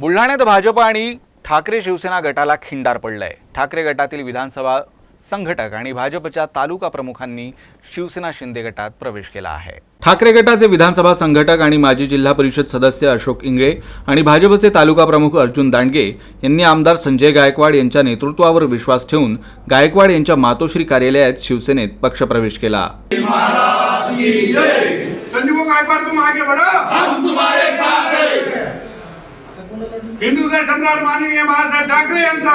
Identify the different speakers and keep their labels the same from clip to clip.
Speaker 1: बुलढाण्यात भाजप आणि ठाकरे शिवसेना गटाला खिंडार पडलंय. ठाकरे गटातील विधानसभा संघटक आणि भाजपच्या तालुका प्रमुखांनी शिवसेना शिंदे गटात प्रवेश केला आहे. ठाकरे गटाचे विधानसभा संघटक आणि माजी जिल्हा परिषद सदस्य अशोक इंगळे आणि भाजपचे तालुका प्रमुख अर्जुन दांडगे यांनी आमदार संजय गायकवाड यांच्या नेतृत्वावर विश्वास ठेवून गायकवाड यांच्या मातोश्री कार्यालयात शिवसेनेत पक्षप्रवेश केला.
Speaker 2: गायकवाड तुम सम्राट माननीय बाळासाहेब ठाकरे यांचा.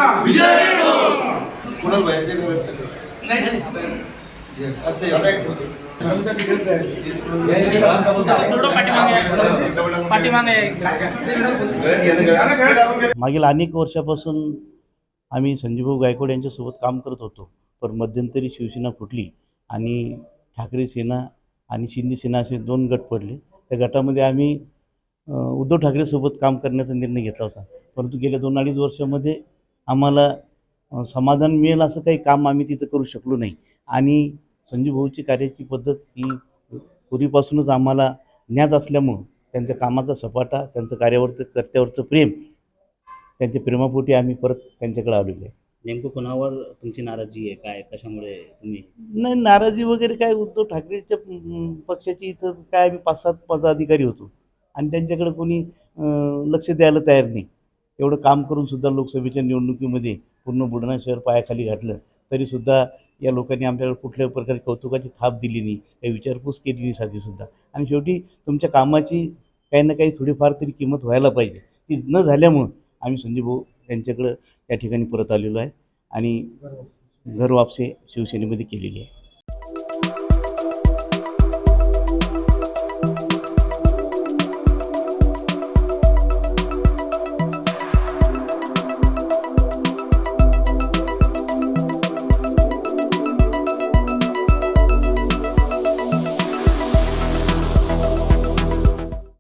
Speaker 3: मागील अनेक वर्षापासून आम्ही संजीवभाऊ गायकवाड यांच्यासोबत काम करत होतो. पण मध्यंतरी शिवसेना फुटली आणि ठाकरे सेना आणि शिंदे सेना असे दोन गट पडले. त्या गटामध्ये आम्ही उद्धव ठाकरेसोबत काम करण्याचा निर्णय घेतला होता. परंतु गेल्या दोन अडीच वर्षामध्ये आम्हाला समाधान मिळेल असं काही काम आम्ही तिथं करू शकलो नाही. आणि संजीव भाऊची कार्याची पद्धत ही पूर्वीपासूनच आम्हाला ज्ञात असल्यामुळं त्यांच्या कामाचा सपाटा त्यांचं कार्यावरचं कर्त्यावरचं प्रेम त्यांच्या प्रेमापोटी आम्ही परत त्यांच्याकडे आलेलो आहे.
Speaker 4: नेमकं कोणावर तुमची नाराजी आहे? काय कशामुळे तुम्ही?
Speaker 3: नाही नाराजी वगैरे काय उद्धव ठाकरेच्या पक्षाची इथं काय आम्ही पाच सात पदाधिकारी होतो. आणि त्यांच्याकडे कोणी लक्ष द्यायला तयार नाही. एवढं काम करून सुद्धा लोकसभेच्या निवडणुकीमध्ये पूर्ण बुलढाणा शहर पायाखाली घातलं तरीसुद्धा या लोकांनी आमच्याकडे कुठल्याही प्रकारे कौतुकाची थाप दिली नाही काही विचारपूस केली नाही साधीसुद्धा आणि शेवटी तुमच्या कामाची काही ना काही थोडीफार तरी किंमत व्हायला पाहिजे. ती न झाल्यामुळं आम्ही संजय भाऊ यांच्याकडं या ठिकाणी परत आलेलो आहे आणि घर वापसी शिवसेनेमध्ये केलेली आहे.